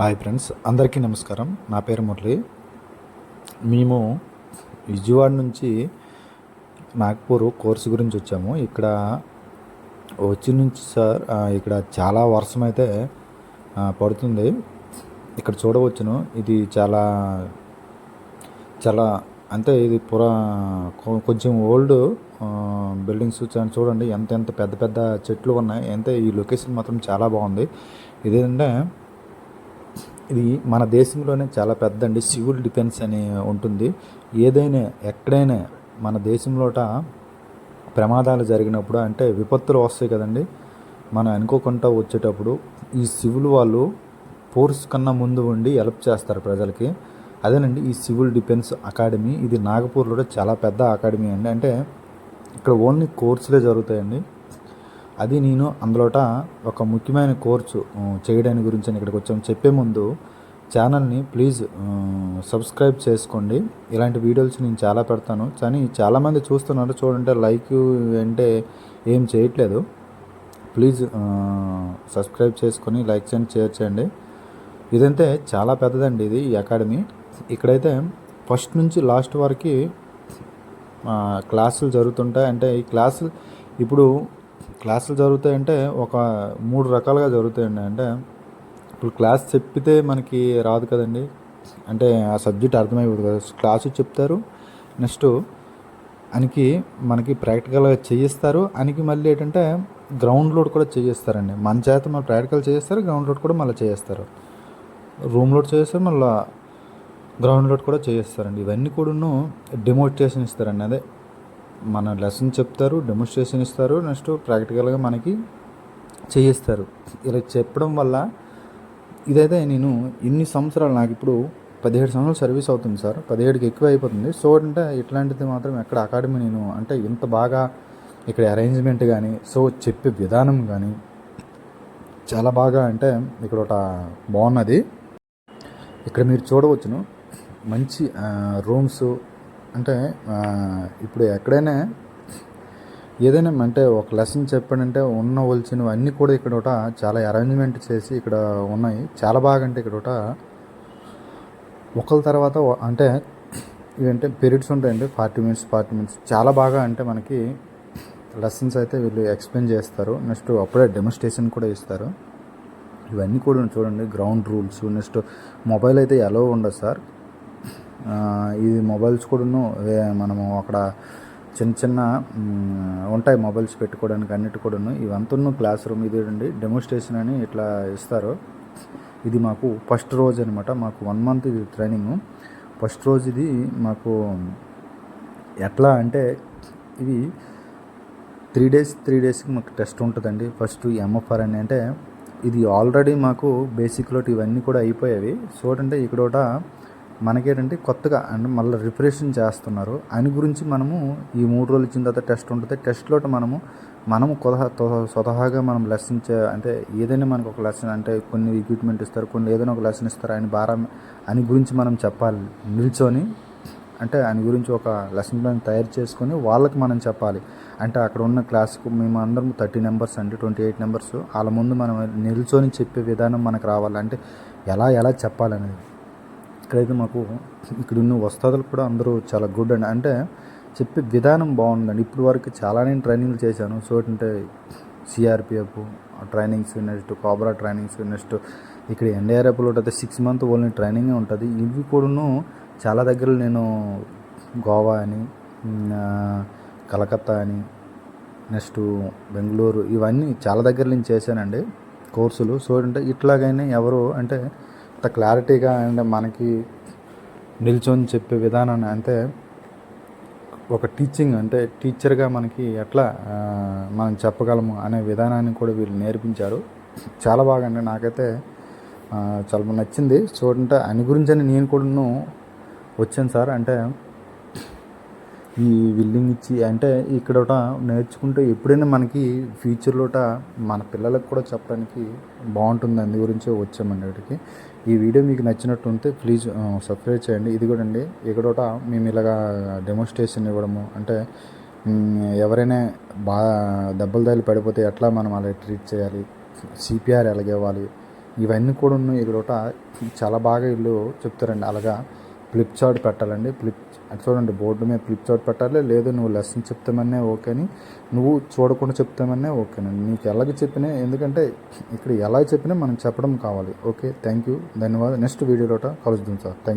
Hi friends అందరికీ నమస్కారం. నా పేరు మురళి. మేము విజయవాడ నుంచి నాగ్పూర్ కోర్సు గురించి వచ్చాము. ఇక్కడ వచ్చి నుంచి సార్ ఇక్కడ చాలా వర్షం అయితే పడుతుంది. ఇక్కడ చూడవచ్చును. ఇది చాలా చాలా అంటే ఇది పురా కొ- కొంచెం ఓల్డ్ బిల్డింగ్స్ చూడండి. ఎంత ఎంత పెద్ద పెద్ద చెట్లు ఉన్నాయి. అంటే ఈ లొకేషన్ మాత్రం చాలా బాగుంది. ఇదేంటంటే ఇది మన దేశంలోనే చాలా పెద్ద అండి సివిల్ డిఫెన్స్ అని ఉంటుంది. ఏదైనా ఎక్కడైనా మన దేశంలోట ప్రమాదాలు జరిగినప్పుడు అంటే విపత్తులు వస్తాయి కదండి. మనం అనుకోకుండా వచ్చేటప్పుడు ఈ సివిల్ వాళ్ళు ఫోర్స్ కన్నా ముందు ఉండి హెల్ప్ చేస్తారు ప్రజలకి. అదేనండి ఈ సివిల్ డిఫెన్స్ అకాడమీ. ఇది నాగపూర్లో చాలా పెద్ద అకాడమీ అండి. అంటే ఇక్కడ ఓన్లీ కోర్సులే జరుగుతాయండి. అది నేను అందులోట ఒక ముఖ్యమైన కోర్సు చేయడానికి గురించి నేను ఇక్కడికి వచ్చాము చెప్పే ముందు ఛానల్ని ప్లీజ్ సబ్స్క్రైబ్ చేసుకోండి. ఇలాంటి వీడియోస్ నేను చాలా పెడతాను. కానీ చాలామంది చూస్తున్నారు చూడంటే లైక్ అంటే ఏం చేయట్లేదు. ప్లీజ్ సబ్స్క్రైబ్ చేసుకొని లైక్ చేయండి షేర్ చేయండి. ఇదంతే చాలా పెద్దదండి ఇది ఈ అకాడమీ. ఇక్కడైతే ఫస్ట్ నుంచి లాస్ట్ వరకు క్లాసులు జరుగుతుంటాయి. అంటే ఈ క్లాసులు ఇప్పుడు క్లాసులు జరుగుతాయంటే ఒక మూడు రకాలుగా జరుగుతాయండి. అంటే ఇప్పుడు క్లాస్ చెప్పితే మనకి రాదు కదండి. అంటే ఆ సబ్జెక్ట్ అర్థమైపోదు కదా. క్లాసు చెప్తారు నెక్స్ట్ అనికి మనకి ప్రాక్టికల్గా చేయిస్తారు. అనికి మళ్ళీ ఏంటంటే గ్రౌండ్ లోడ్ కూడా చేయిస్తారండి. మన చేత మన ప్రాక్టికల్ చేయిస్తారు గ్రౌండ్ లోడ్ కూడా మళ్ళీ చేయిస్తారు. రూమ్ లోడ్ చేస్తారు మళ్ళీ గ్రౌండ్ లోడ్ కూడా చేయిస్తారండి. ఇవన్నీ కూడాను డెమోస్ట్రేషన్ ఇస్తారండి. అదే మన లెసన్ చెప్తారు డెమోన్స్ట్రేషన్ ఇస్తారు నెక్స్ట్ ప్రాక్టికల్గా మనకి చేయిస్తారు. ఇలా చెప్పడం వల్ల ఇదైతే నేను ఇన్ని సంవత్సరాలు నాకు ఇప్పుడు పదిహేడు సంవత్సరాలు సర్వీస్ అవుతుంది సార్. పదిహేడుకి ఎక్కువ అయిపోతుంది. సో అంటే ఇట్లాంటిది మాత్రం ఎక్కడ అకాడమీ నేను అంటే ఇంత బాగా ఇక్కడ అరేంజ్మెంట్ కానీ సో చెప్పే విధానం కానీ చాలా బాగా అంటే ఇక్కడ ఒక బాగున్నది. ఇక్కడ మీరు చూడవచ్చును. మంచి రూమ్స్ అంటే ఇప్పుడు ఎక్కడైనా ఏదైనా అంటే ఒక లెసన్ చెప్పాడంటే ఉన్న వలసినవి అన్నీ కూడా ఇక్కడ ఒకట చాలా అరేంజ్మెంట్ చేసి ఇక్కడ ఉన్నాయి. చాలా బాగా అంటే ఇక్కడ ఒకట ఒకళ్ళ తర్వాత అంటే ఇవంటే పీరియడ్స్ ఉంటాయండి. Forty minutes forty minutes. చాలా బాగా అంటే మనకి లెసన్స్ అయితే వీళ్ళు ఎక్స్ప్లెయిన్ చేస్తారు. నెక్స్ట్ అప్పుడే డెమోన్స్ట్రేషన్ కూడా ఇస్తారు. ఇవన్నీ కూడా చూడండి. గ్రౌండ్ రూల్స్ నెక్స్ట్ మొబైల్ అయితే ఎలా ఉండదు సార్. ఇది మొబైల్స్ కూడాను మనము అక్కడ చిన్న చిన్న ఉంటాయి మొబైల్స్ పెట్టుకోవడానికి అన్నిటి కూడాను. ఇవంతా క్లాస్ రూమ్ ఇది అండి డెమోన్స్ట్రేషన్ అని ఇట్లా ఇస్తారు. ఇది మాకు ఫస్ట్ రోజు అనమాట మాకు వన్ మంత్ ఇది ట్రైనింగ్. ఫస్ట్ రోజు ఇది మాకు ఎట్లా అంటే ఇది త్రీ డేస్ త్రీ డేస్కి మాకు టెస్ట్ ఉంటుందండి. ఫస్ట్ ఎంఎఫ్ఆర్ అని అంటే ఇది ఆల్రెడీ మాకు బేసిక్లో ఇవన్నీ కూడా అయిపోయేవి. సో అంటే ఇక్కడ ఒకట మనకేంటంటే కొత్తగా అంటే మళ్ళీ రిపరేషన్ చేస్తున్నారు. అని గురించి మనము ఈ మూడు రోజులు ఇచ్చిన తర్వాత టెస్ట్ ఉంటుంది. టెస్ట్లో మనము మనము స్వతహాగా మనం లెసన్ చే అంటే ఏదైనా మనకు ఒక లెసన్ అంటే కొన్ని ఎక్విప్మెంట్ ఇస్తారు కొన్ని ఏదైనా ఒక లెసన్ ఇస్తారు అని భారం అని గురించి మనం చెప్పాలి. నిల్చొని అంటే ఆయన గురించి ఒక లెసన్ ప్లాన్ తయారు చేసుకొని వాళ్ళకి మనం చెప్పాలి. అంటే అక్కడ ఉన్న క్లాస్కు మేము అందరం థర్టీ నెంబర్స్ అండి ట్వంటీ ఎయిట్ నెంబర్స్ వాళ్ళ ముందు మనం నిల్చొని చెప్పే విధానం మనకు రావాలి. అంటే ఎలా ఎలా చెప్పాలనేది. ఇక్కడైతే మాకు ఇక్కడ ఉన్న వస్తాదులు కూడా అందరూ చాలా గుడ్ అండి. అంటే చెప్పే విధానం బాగుందండి. ఇప్పుడు వరకు చాలా నేను ట్రైనింగ్లు చేశాను. సో అంటే CRPF trainings next cobra trainings next ఇక్కడ ఎన్డీఆర్ఎఫ్లో అయితే సిక్స్ మంత్ ఓన్లీ ట్రైనింగ్ ఉంటుంది. ఇవి కూడాను చాలా దగ్గర నేను గోవా అని కలకత్తా అని నెక్స్ట్ బెంగళూరు ఇవన్నీ చాలా దగ్గర నేను చేశానండి కోర్సులు. సో అంటే ఇట్లాగైనా ఎవరు అంటే అంత క్లారిటీగా అంటే మనకి నిల్చొని చెప్పే విధానాన్ని అంటే ఒక టీచింగ్ అంటే టీచర్గా మనకి ఎట్లా మనం చెప్పగలము అనే విధానాన్ని కూడా వీళ్ళు నేర్పించారు. చాలా బాగా అండి. నాకైతే చాలా నచ్చింది. చూడంటే అని గురించి అని నేను కూడాను వచ్చాను సార్. అంటే ఈ విల్లింగ్ ఇచ్చి అంటే ఇక్కడ నేర్చుకుంటే ఎప్పుడైనా మనకి ఫ్యూచర్లోట మన పిల్లలకు కూడా చెప్పడానికి బాగుంటుంది. అందు గురించే వచ్చామండి ఇక్కడికి ఈ వీడియో మీకు నచ్చినట్టు ఉంటే ప్లీజ్ సబ్స్క్రైబ్ చేయండి. ఇది కూడా అండి ఇక్కడ మేము ఇలాగా డెమోన్స్ట్రేషన్ ఇవ్వడము అంటే ఎవరైనా బాగా దెబ్బలు తగిలి పడిపోతే ఎట్లా మనం అలా ట్రీట్ చేయాలి సిపిఆర్ ఎలాగ ఇవ్వాలి ఇవన్నీ కూడా ఉన్నాయి. ఇక్కడ చాలా బాగా వీళ్ళు చెప్తారండి. అలాగా ఫ్లిప్ చార్ట్ పెట్టాలండి. ఫ్లిప్ అది చూడండి బోర్డు మీద ఫ్లిప్ చార్ట్ పెట్టాలి లేదు నువ్వు లెసన్ చెప్తామనే ఓకే అని నువ్వు చూడకుండా చెప్తామనే ఓకేనండి నీకు ఎలాగ చెప్పినా ఎందుకంటే ఇక్కడ ఎలా చెప్పినా మనం చెప్పడం కావాలి. ఓకే థ్యాంక్ యూ ధన్యవాదాలు. నెక్స్ట్ వీడియోలో కలుద్దాం సార్. Thank you